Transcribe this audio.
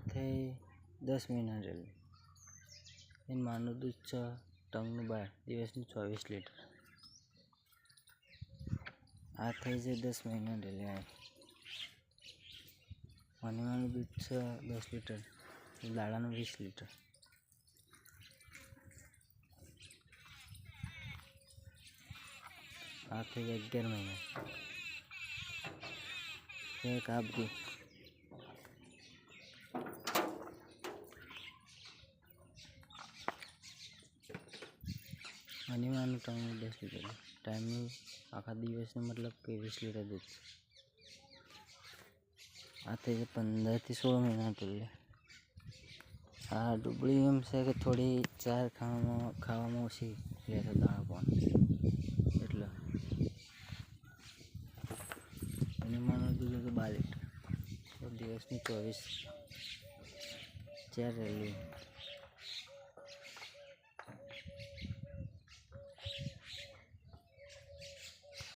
કથે 10 minute lane Manu દુચ્છા ટંગન બા દિવસની 24 litre આ થઈ જાય 10 મિનિટ લેવા મને માં બીચ્છા 10 લિટર લાડાનો 20 લિટર કાથે 11 મિનિટ કે કાબજી અને આનો ટાઈમ દસ લીટર ટાઈમ આખા દિવસનો મતલબ કે વીસ લીટર દૂધ આ થઈ છે પંદરથી સોળ મહિના તુલ્ય આ ડુબળી એમ છે કે થોડી ચાર ખાવામાં ખાવામાં ઓછી લેતો દાળ પણ એટલે અને મારો દૂધ હતું બાર લીટર દિવસની ચોવીસ ચાર રેલી